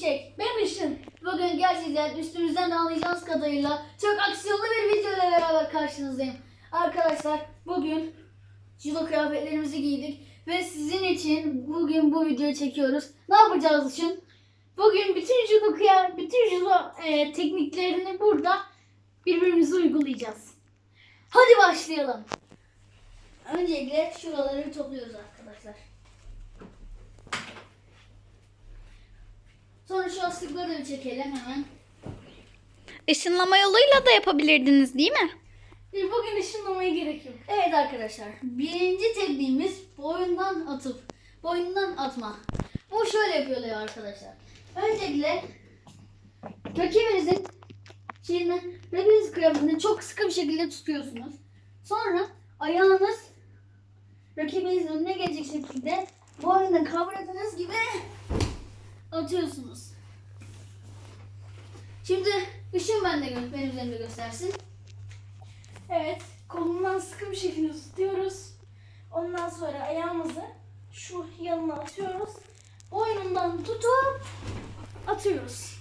Şimşek. Ben Işın. Bugün gerçekten üstümüzden de anlayacağınız kadarıyla çok aksiyonlu bir video ile beraber karşınızdayım. Arkadaşlar bugün judo kıyafetlerimizi giydik ve sizin için bugün bu videoyu çekiyoruz. Ne yapacağız için? Bugün bütün judo kıyafet, bütün judo e, tekniklerini burada birbirimize uygulayacağız. Hadi başlayalım. Öncelikle şuraları topluyoruz arkadaşlar. Şu astıkları da çekelim hemen. Işınlama yoluyla da yapabilirdiniz değil mi? Bir bugün ışınlamaya gerek yok. Evet arkadaşlar. Birinci tekniğimiz boyundan atıp boyundan atma. Bu şöyle yapıyorlar arkadaşlar. Öncelikle rakibinizin şeyini, rakibinizin kıyafetini çok sıkı bir şekilde tutuyorsunuz. Sonra ayağınız rakibinizin önüne gelecek şekilde boynunu kavradığınız gibi atıyorsunuz. Şimdi ışın ben de gö- benim üzerimde göstersin. Evet, kolundan sıkı bir şekilde tutuyoruz. Ondan sonra ayağımızı şu yanına atıyoruz. Boynundan tutup atıyoruz.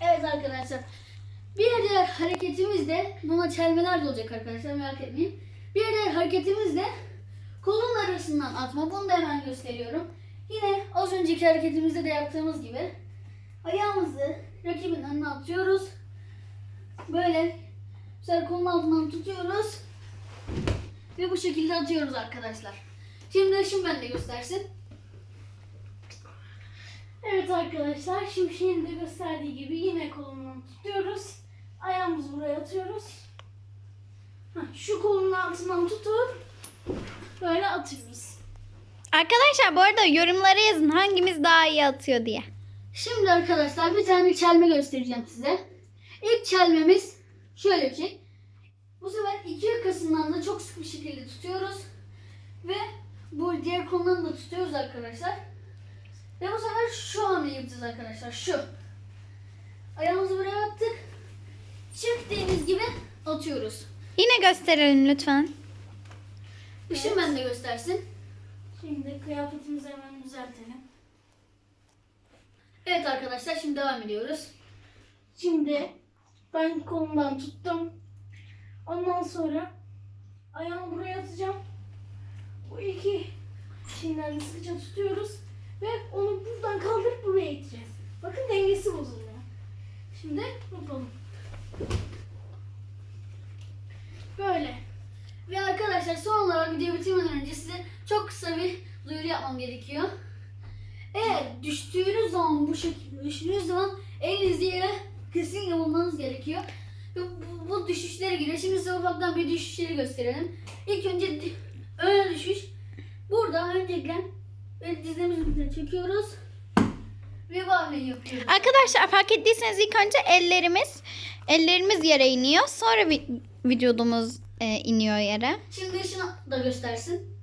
Evet arkadaşlar. Bir diğer hareketimiz de buna çelmeler de olacak arkadaşlar merak etmeyin. Bir diğer hareketimiz de kolun arasından atma. Bunu da hemen gösteriyorum. Yine az önceki hareketimizde de yaptığımız gibi ayağımızı rakibin önüne atıyoruz. Böyle sefer kolun altından tutuyoruz. Ve bu şekilde atıyoruz arkadaşlar. Şimdi şimdi ben de göstersin. Evet arkadaşlar, şimşeğin de gösterdiği gibi yine kolundan tutuyoruz. Ayağımızı buraya atıyoruz. Şu kolun altından tutup böyle atıyoruz. Arkadaşlar bu arada yorumlara yazın hangimiz daha iyi atıyor diye. Şimdi arkadaşlar bir tane çelme göstereceğim size. İlk çelmemiz şöyle bir şey. Bu sefer iki yakasından da çok sıkı bir şekilde tutuyoruz. Ve bu diğer kolundan da tutuyoruz arkadaşlar. Ve bu sefer şu hamle yapacağız arkadaşlar. Şu. Ayağımızı buraya attık. Çık dediğimiz gibi atıyoruz. Yine gösterelim lütfen. Işın ben de göstersin. Şimdi kıyafetimizi hemen düzeltelim. Evet arkadaşlar şimdi devam ediyoruz. Şimdi ben kolumdan tuttum. Ondan sonra ayağımı buraya atacağım. Bu iki şeyden sıkıca tutuyoruz ve onu buradan kaldırıp buraya iteceğiz. Bakın dengesi bozuluyor. Şimdi yapalım. Böyle. Ve arkadaşlar son olarak video bitirmeden önce size çok kısa bir duyuru yapmam gerekiyor. Eğer düştüğünüz zaman bu şekilde düştüğünüz zaman elinizi yere kesinlikle bulmanız gerekiyor. Bu, bu düşüşlere giriyor. Şimdi size ufaktan bir düşüşleri gösterelim. İlk önce ön düşüş. Burada öncelikle ve üzerine çekiyoruz. Ve hamleyi yapıyoruz. Arkadaşlar fark ettiyseniz ilk önce ellerimiz ellerimiz yere iniyor. Sonra vücudumuz e, iniyor yere. Şimdi şunu da göstersin.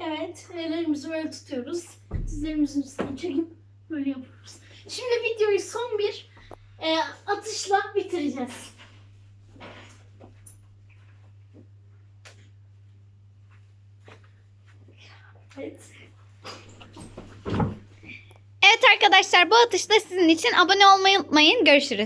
Evet, ellerimizi böyle tutuyoruz. Dizlerimizin üstüne çekip böyle yapıyoruz. Şimdi videoyu son bir e, atışla bitireceğiz. Evet. Evet arkadaşlar bu atışta sizin için abone olmayı unutmayın. Görüşürüz.